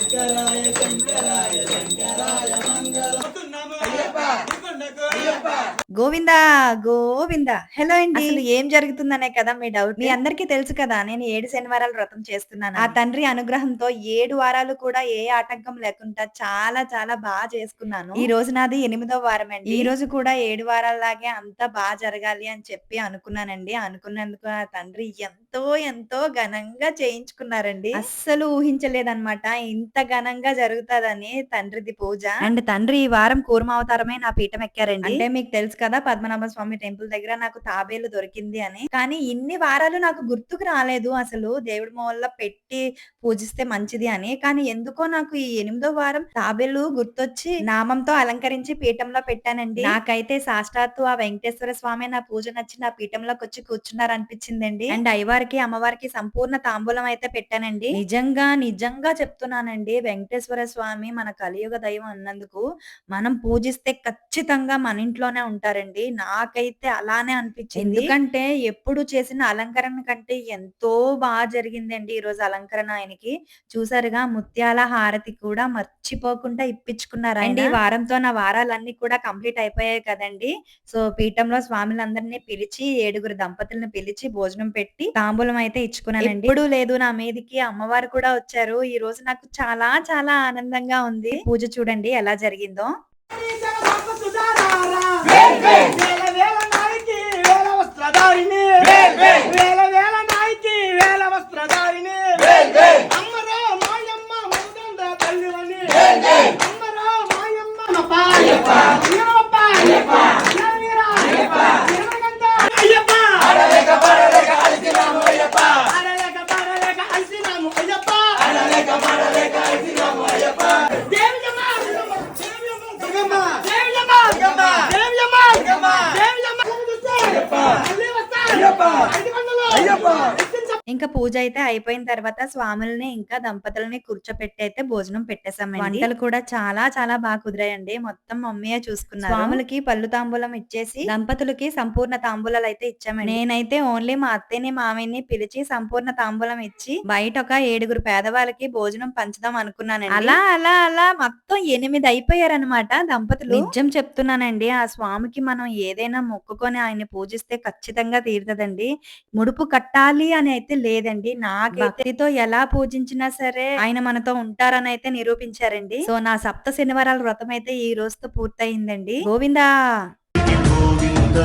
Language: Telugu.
శంకరాయ శంకరాయ శంకరాయ మంగళ గోవిందా గోవిందా. హలో అండి. అసలు ఏం జరుగుతుందనే కదా మీ డౌట్ మీ అందరికీ తెలుసు కదా నేను ఏడు శనివారాలు వ్రతం చేస్తున్నాను ఆ తండ్రి అనుగ్రహంతో ఏడు వారాలు కూడా ఏ ఆటంకం లేకుండా చాలా చాలా బాగా చేసుకున్నాను. ఈ రోజు నాది ఎనిమిదో వారం అండి. ఈ రోజు కూడా ఏడు వారాల్లాగే అంతా బాగా జరగాలి అని చెప్పి అనుకున్నానండి. అనుకున్నందుకు ఆ తండ్రి ఎంతో ఎంతో ఘనంగా చేయించుకున్నారండి. అస్సలు ఊహించలేదన్నమాట. ఇంత ఘనంగా జరుగుతుందని తండ్రిది పూజ. అండ్ తండ్రి ఈ వారం కూర్మావతారమే నా పీఠం ఎక్కారండి. అంటే మీకు తెలుసు కదా పద్మనాభ స్వామి టెంపుల్ దగ్గర నాకు తాబేలు దొరికింది అని. కానీ ఇన్ని వారాలు నాకు గుర్తుకు రాలేదు అసలు దేవుడి మొల్ల పెట్టి పూజిస్తే మంచిది అని. కానీ ఎందుకో నాకు ఈ ఎనిమిదో వారం తాబేలు గుర్తొచ్చి నామంతో అలంకరించి పీఠంలో పెట్టానండి. నాకైతే సాష్టాత్తు ఆ వెంకటేశ్వర స్వామి నా పూజ నచ్చి నా పీఠంలోకి వచ్చి కూర్చున్నారు అనిపించిందండి అండ్ అయ్యవారికి అమ్మవారికి సంపూర్ణ తాంబూలం అయితే పెట్టానండి. నిజంగా నిజంగా చెప్తున్నానండి వెంకటేశ్వర స్వామి మన కలియుగ దైవం అన్నందుకు మనం పూజిస్తే ఖచ్చితంగా మన ఇంట్లోనే ఉంటారు ఉంటారండి నాకైతే అలానే అనిపించింది. ఎందుకంటే ఎప్పుడు చేసిన అలంకరణ కంటే ఎంతో బాగా జరిగిందండి ఈ రోజు అలంకరణ ఆయనకి. చూసారుగా ముత్యాల హారతి కూడా మర్చిపోకుండా ఇప్పించుకున్నారు అండి వారంతో నా వారాలన్నీ కూడా కంప్లీట్ అయిపోయాయి కదండి. సో పీఠంలో స్వాములందరినీ పిలిచి ఏడుగురు దంపతులను పిలిచి భోజనం పెట్టి తాంబూలం అయితే ఇచ్చుకున్నానండి. ఇప్పుడు లేదు నా మీదికి. అమ్మవారు కూడా వచ్చారు. ఈ రోజు నాకు చాలా చాలా ఆనందంగా ఉంది. పూజ చూడండి ఎలా జరిగిందో. వేల వేల నాయకి వేల వస్త్రధారిణి. ఇంకా పూజ అయితే అయిపోయిన తర్వాత స్వాముల్ని ఇంకా దంపతులని కూర్చోపెట్టి అయితే భోజనం పెట్టేశామండి. వంటలు కూడా చాలా చాలా బాగా కుదిరాయండి. మొత్తం మమ్మీయే చూసుకున్నారు. స్వాములకి పళ్ళు తాంబూలం ఇచ్చేసి దంపతులకి సంపూర్ణ తాంబూలాలు అయితే ఇచ్చామండి. నేనైతే ఓన్లీ మా అత్తయ్యని మామయ్యని పిలిచి సంపూర్ణ తాంబూలం ఇచ్చి బయట ఒక ఏడుగురు పేదవాళ్ళకి భోజనం పంచుదాం అనుకున్నానండి. అలా అలా అలా మొత్తం ఎనిమిది అయిపోయారనమాట దంపతులు. నిజం చెప్తున్నానండి. ఆ స్వామికి మనం ఏదైనా మొక్కుకొని ఆయన్ని పూజిస్తే ఖచ్చితంగా తీరుతుందండి. ముడుపు కట్టాలి అని అయితే లేదండి. నాకు భక్తితో ఎలా పూజించినా సరే ఆయన మనతో ఉంటారని అయితే నిరూపించారండి. సో నా సప్త శనివారాల వ్రతం అయితే ఈ రోజుతో పూర్తయిందండి. గోవిందా! గోవింద